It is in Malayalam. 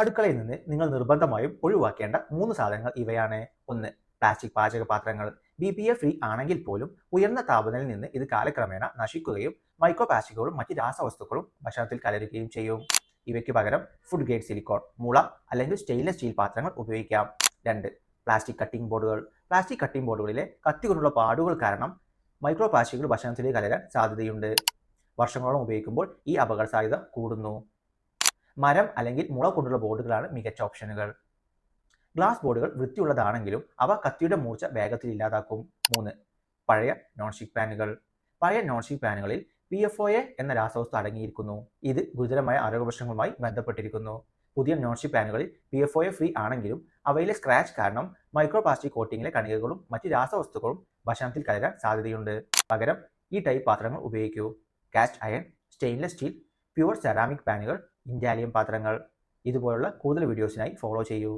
അടുക്കളയിൽ നിന്ന് നിങ്ങൾ നിർബന്ധമായും ഒഴിവാക്കേണ്ട മൂന്ന് സാധനങ്ങൾ ഇവയാണ്. ഒന്ന് പ്ലാസ്റ്റിക് പാചക പാത്രങ്ങൾ. ബി പി എ ഫ്രീ ആണെങ്കിൽ പോലും ഉയർന്ന താപനിലയിൽ നിന്ന് ഇത് കാലക്രമേണ നശിക്കുകയും മൈക്രോ പ്ലാസ്റ്റിക്കുകളും മറ്റ് രാസവസ്തുക്കളും ഭക്ഷണത്തിൽ കലരുകയും ചെയ്യും. ഇവയ്ക്ക് പകരം ഫുഡ് ഗ്രേഡ് സിലിക്കോൺ മുള അല്ലെങ്കിൽ സ്റ്റെയിൻലെസ് സ്റ്റീൽ പാത്രങ്ങൾ ഉപയോഗിക്കാം. രണ്ട് പ്ലാസ്റ്റിക് കട്ടിംഗ് ബോർഡുകൾ പ്ലാസ്റ്റിക് കട്ടിംഗ് ബോർഡുകളിലെ കത്തി കൊണ്ടുള്ള പാടുകൾ കാരണം മൈക്രോ പ്ലാസ്റ്റിക്കുകൾ ഭക്ഷണത്തിലേക്ക് കലരാൻ സാധ്യതയുണ്ട്. വർഷങ്ങളോളം ഉപയോഗിക്കുമ്പോൾ ഈ അപകട സാധ്യത കൂടുന്നു. മരം അല്ലെങ്കിൽ മുള കൊണ്ടുള്ള ബോർഡുകളാണ് മികച്ച ഓപ്ഷനുകൾ. ഗ്ലാസ് ബോർഡുകൾ വൃത്തിയുള്ളതാണെങ്കിലും അവ കത്തിയുടെ മൂർച്ച വേഗത്തിൽ ഇല്ലാതാക്കും. മൂന്ന് പഴയ നോൺ സ്റ്റിക് പാനുകൾ. പഴയ നോൺ സ്റ്റിക് പാനുകളിൽ പി എഫ് ഒ എ എന്ന രാസവസ്തു അടങ്ങിയിരിക്കുന്നു. ഇത് ഗുരുതരമായ ആരോഗ്യപ്രശ്നങ്ങളുമായി ബന്ധപ്പെട്ടിരിക്കുന്നു. പുതിയ non stick പാനുകളിൽ P F O A free ആണെങ്കിലും അവയിലെ സ്ക്രാച്ച് കാരണം മൈക്രോപ്ലാസ്റ്റിക് കോട്ടിങ്ങിലെ കണികകളും മറ്റ് രാസവസ്തുക്കളും ഭക്ഷണത്തിൽ കലരാൻ സാധ്യതയുണ്ട്. പകരം ഈ ടൈപ്പ് പാത്രങ്ങൾ ഉപയോഗിക്കൂ. Cast iron stainless steel pure ceramic പാനുകൾ Indalium പാത്രങ്ങൾ ഇതുപോലുള്ള കൂടുതൽ വീഡിയോസിനായി ഫോളോ ചെയ്യൂ.